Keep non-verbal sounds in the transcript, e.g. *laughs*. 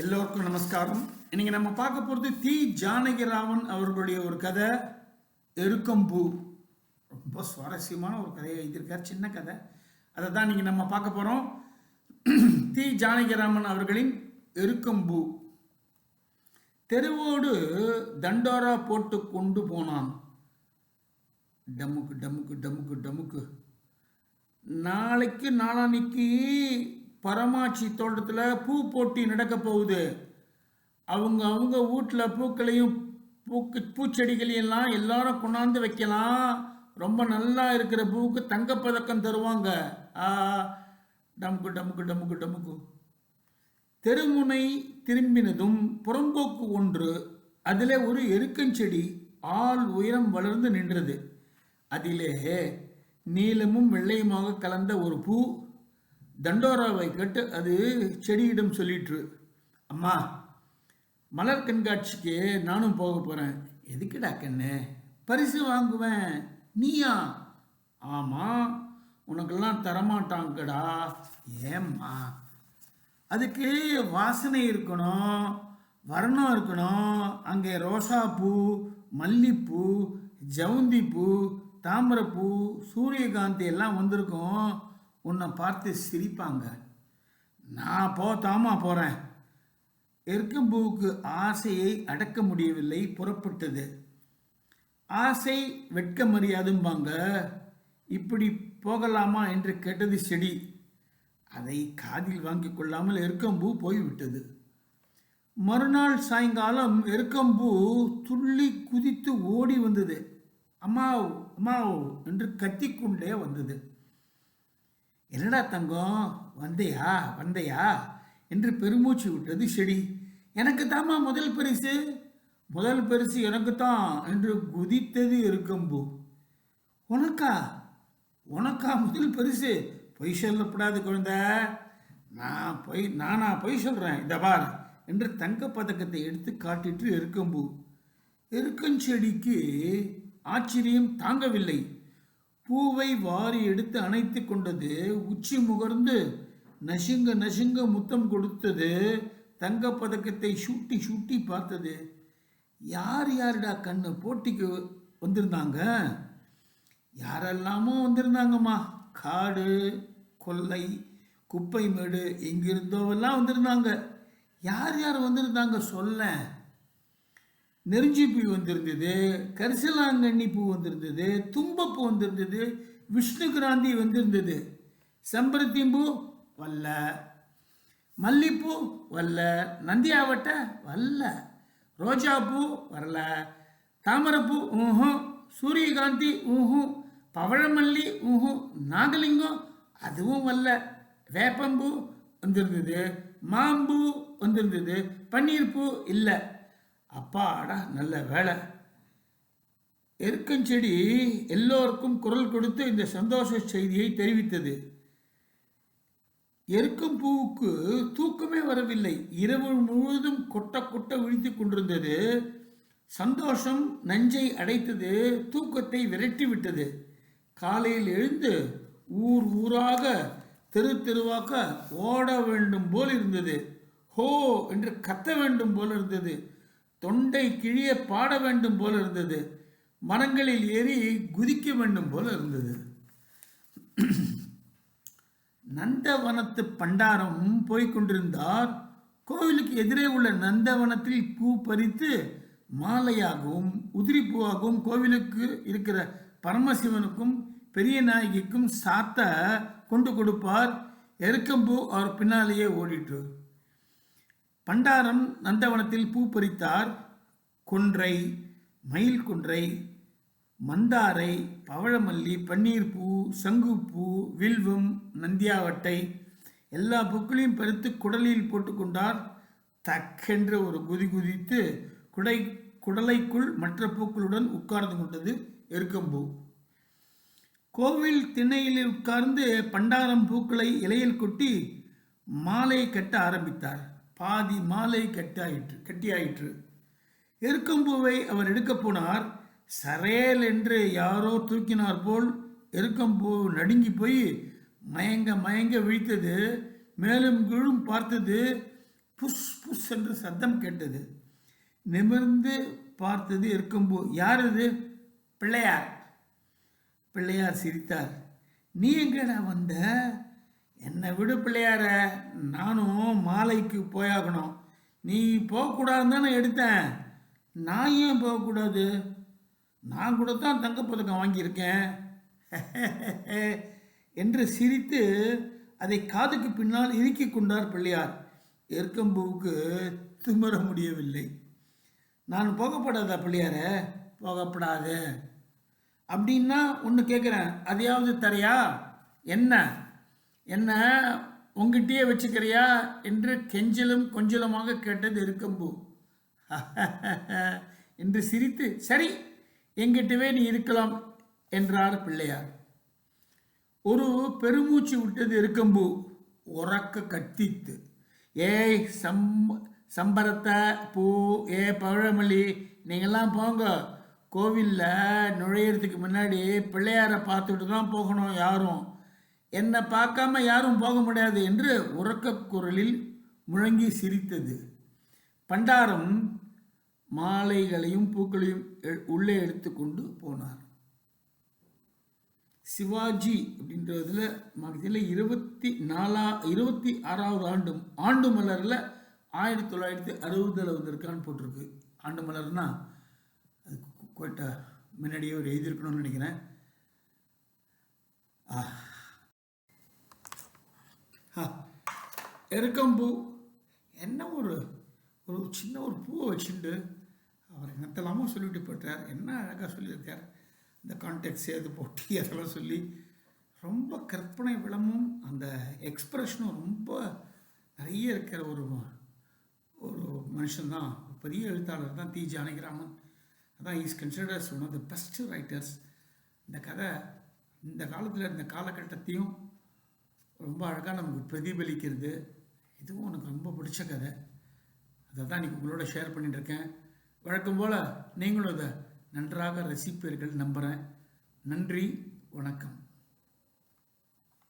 எல்லோருக்கும் நமஸ்காரம். இன்னைக்கு நம்ம பார்க்க போகிறது தி ஜானகிராமன் அவர்களுடைய ஒரு கதை எருக்கம்பூ. ரொம்ப சுவாரஸ்யமான ஒரு கதையை எழுதியிருக்கார் சின்ன கதை. அதை தான் இன்னைக்கு நம்ம பார்க்க போகிறோம் தி ஜானகிராமன் அவர்களின் எருக்கம்பூ. தெருவோடு தண்டோரா போட்டு கொண்டு போனான். டமுக்கு டமுக்கு டமுக்கு டமுக்கு. நாளைக்கு நாளான்னைக்கு பரமாட்சி தோட்டத்தில் பூ போட்டி நடக்க போகுது. அவங்க அவங்க வீட்டில் பூக்களையும் பூக்கு பூச்செடிகளையும் எல்லாம் எல்லாரும் கொண்டாந்து வைக்கலாம். ரொம்ப நல்லா இருக்கிற பூவுக்கு தங்கப்பதக்கம் தருவாங்க. ஆ டமுக்கு டமுக்கு டமுக்கு டமுக்கு. தெருமுனை திரும்பினதும் புறம்போக்கு ஒன்று அதிலே ஒரு எருக்கஞ்செடி ஆள் உயரம் வளர்ந்து நின்றது. அதிலே நீளமும் வெள்ளையுமாக கலந்த ஒரு பூ தண்டோராவை கேட்டு அது செடியிடம் சொல்லிட்டு அம்மா மலர் கண்காட்சிக்கு நானும் போக போகிறேன் எதுக்குடா கண்ணு? பரிசு வாங்குவேன். நீயா? ஆமாம் உனக்கெல்லாம் தரமாட்டாங்கடா. ஏம்மா அதுக்கு வாசனை இருக்கணும் வர்ணம் இருக்கணும். அங்கே ரோசாப்பூ மல்லிப்பூ ஜவுந்திப்பூ தாமரைப்பூ சூரியகாந்தி எல்லாம் வந்திருக்கும். உன்னை பார்த்து சிரிப்பாங்க. நான் போத்தாமா போகிறேன் எருக்கம்பூவுக்கு ஆசையை அடக்க முடியவில்லை புறப்பட்டது. ஆசை வெட்க மரியாதும்பாங்க. இப்படி போகலாமா என்று கேட்டது செடி. அதை காதில் வாங்கி கொள்ளாமல் எருக்கம்பூ போய்விட்டது. மறுநாள் சாயங்காலம் எருக்கம்பூ துள்ளி குதித்து ஓடி வந்தது. அம்மாவ் அம்மாவ் என்று கத்திக்கொண்டே வந்தது. என்னடா தங்கம்? வந்தையா? வந்தையா? என்று பெருமூச்சு விட்டது செடி. எனக்கு தாம்மா முதல் பரிசு? முதல் பரிசு எனக்கு தான் என்று குதித்தது இருக்கம்பு உனக்கா? உனக்கா முதல் பரிசு? பொய் சொல்லப்படாது குழந்த. நான் பொய் நானா பொய் சொல்கிறேன் இந்த பார் என்று தங்கப் பதக்கத்தை எடுத்து காட்டிட்டு எருக்கம்பூ. எருக்கஞ்செடிக்கு ஆச்சரியம் தாங்கவில்லை. பூவை வாரி எடுத்து அணைத்து கொண்டது உச்சி முகர்ந்து நசுங்க நசுங்க முத்தம் கொடுத்தது தங்க பதக்கத்தை சூட்டி சூட்டி பார்த்தது. யார் யாருடா கண்ணு? போட்டிக்கு வந்திருந்தாங்க? யாரெல்லாமோ வந்திருந்தாங்கம்மா. காடு கொல்லை குப்பை மேடு எங்கிருந்தோவெல்லாம் வந்திருந்தாங்க. யார் யார் வந்திருந்தாங்க? சொல்ல நெருஞ்சி பூ வந்திருந்தது கரிசலாங்கண்ணி பூ வந்திருந்தது தும்பப்பூ வந்திருந்தது விஷ்ணு கிராந்தி வந்திருந்தது. செம்பருத்தி பூ வல்ல. மல்லிப்பூ வல்ல. நந்தியாவட்ட வல்ல. ரோஜாப்பூ வரல. தாமரைப்பூ ஊஹும் சூரியகாந்தி ஊஹும் பவழமல்லி ஊஹும் நாகலிங்கம் அதுவும் வரல வேப்பம்பூ வந்திருந்தது. மாம்பூ வந்திருந்தது. பன்னீர் பூ இல்லை. அப்பாடா நல்ல வேலை எருக்கஞ்செடி எல்லோருக்கும் குரல் கொடுத்து இந்த சந்தோஷ செய்தியை தெரிவித்தது. எருக்கும் பூவுக்கு தூக்கமே வரவில்லை. இரவு முழுவதும் கொட்ட கொட்ட விழித்து கொண்டிருந்தது. சந்தோஷம் நஞ்சை அடைத்தது தூக்கத்தை விரட்டி விட்டது. காலையில் எழுந்து ஊர் ஊராக தெரு தெருவாக்க ஓட வேண்டும் போல் இருந்தது. ஹோ என்று கத்த வேண்டும் போல் இருந்தது. தொண்டை கிழிய பாட வேண்டும் போல இருந்தது. மரங்களில் ஏறி குதிக்க வேண்டும் போல இருந்தது. நந்தவனத்து பண்டாரம் போய்கொண்டிருந்தார் கோவிலுக்கு எதிரே உள்ள நந்தவனத்தில் பூ பறித்து மாலையாகவும் உதிரி பூவாகவும் கோவிலுக்கு இருக்கிற பரமசிவனுக்கும் பெரிய நாயகிக்கும் சாத்த கொண்டு கொடுப்பார். எருக்கம்பூ அவர் பின்னாலேயே ஓடிட்டு பண்டாரம் நந்தவனத்தில் பூ பறித்தார் கொன்றை மயில் கொன்றை மந்தாரை பவழமல்லி பன்னீர்பூ சங்குப்பூ வில்வம் நந்தியாவட்டை எல்லா பூக்களையும் பறித்து குடலில் போட்டுக்கொண்டார் தக்கென்று ஒரு குதி குதித்து குடை குடலைக்குள் மற்ற பூக்களுடன் உட்கார்ந்து கொண்டது எருக்கம்பூ. கோவில் திண்ணையில் உட்கார்ந்து பண்டாரம் பூக்களை இலையில் கொட்டி மாலை கட்ட ஆரம்பித்தார். பாதி மாலை கட்டாயிற்று கட்டியாயிற்று. எருக்கம்பூவை அவர் எடுக்கப் போனார். சரேல் என்று யாரோ தூக்கினார் போல் எருக்கம்பூ நடுங்கி போய் மயங்க மயங்க விழித்தது. மேலும் கீழும் பார்த்தது புஷ் புஷ் என்று சத்தம் கேட்டது. நிமிர்ந்து பார்த்தது எருக்கம்பூ. யார் இது பிள்ளையார். பிள்ளையார் சிரித்தார். நீ எங்கடா வந்த? என்னை விடு பிள்ளையார நானும் மாலைக்கு போயாகணும். நீ போகக்கூடாதுன்னு தானே எடுத்தேன். நான் ஏன் போகக்கூடாது? நான் கூட தான் தங்கப்பதக்கம் வாங்கியிருக்கேன். *laughs* என்று சிரித்து அதை காதுக்கு பின்னால் இறுக்கிக் கொண்டார் பிள்ளையார். எருக்கம்பூவுக்கு திமிர முடியவில்லை. நான் போகப்படாதா பிள்ளையார? போகப்படாது. அப்படின்னா ஒன்று கேட்குறேன் அதையாவது தரையா? என்ன? என்ன உங்ககிட்டயே வச்சுக்கிறியா என்று கெஞ்சிலும் கொஞ்சலுமாக கேட்டது இருக்கம்பு. *laughs* என்று சிரித்து சரி எங்கிட்டவே நீ இருக்கலாம் என்றார் பிள்ளையார். ஒரு பெருமூச்சு விட்டது இருக்கம்பு உறக்க கத்தித்து. ஏய் சம் சம்பரத்தை பூ ஏ பழமல்லி நீங்கள்லாம் போங்க. கோவிலில் நுழையிறதுக்கு முன்னாடி பிள்ளையாரை பார்த்துட்டு தான் போகணும் யாரும். என்னை பார்க்காம யாரும் போக முடியாது என்று உறக்க குரலில் முழங்கி சிரித்தது. பண்டாரம் மாலைகளையும் பூக்களையும் உள்ளே எடுத்துக்கொண்டு போனார். சிவாஜி அப்படின்றதுல மகத்தில் இருபத்தி நாலா இருபத்தி ஆறாவது ஆண்டு ஆண்டு மலரில் ஆயிரத்தி தொள்ளாயிரத்தி அறுபதில் வந்திருக்கான்னு போட்டிருக்கு. ஆண்டு மலர்னா அது கோட்டை முன்னாடியே ஒரு எழுதியிருக்கணும்னு நினைக்கிறேன். ஆ. எருக்கம்பூ. என்ன ஒரு ஒரு சின்ன ஒரு பூவை வச்சுட்டு அவர் என்னத்தெல்லாமோ சொல்லிட்டு போயிட்டார். என்ன அழகாக சொல்லியிருக்கார். இந்த கான்டெக்ட் சேர்த்து போட்டி *laughs* அதெல்லாம் சொல்லி ரொம்ப கற்பனை விளமும் அந்த எக்ஸ்ப்ரெஷனும் ரொம்ப நிறைய இருக்கிற ஒரு ஒரு மனுஷன்தான் ஒரு பெரிய எழுத்தாளர் தான் தி ஜானகிராமன். அதான் is considers one of the best writers இந்த கதை இந்த காலத்தில் இருந்த காலகட்டத்தையும் ரொம்ப அழகாக நமக்கு பிரதிபலிக்கிறது. இதுவும் எனக்கு ரொம்ப பிடிச்ச கதை. அதை தான் இன்றைக்கி உங்களோட ஷேர் பண்ணிட்டுருக்கேன் வழக்கம் போல் நீங்களும் அதை நன்றாக ரசிப்பீர்கள் நம்புகிறேன் நன்றி வணக்கம்.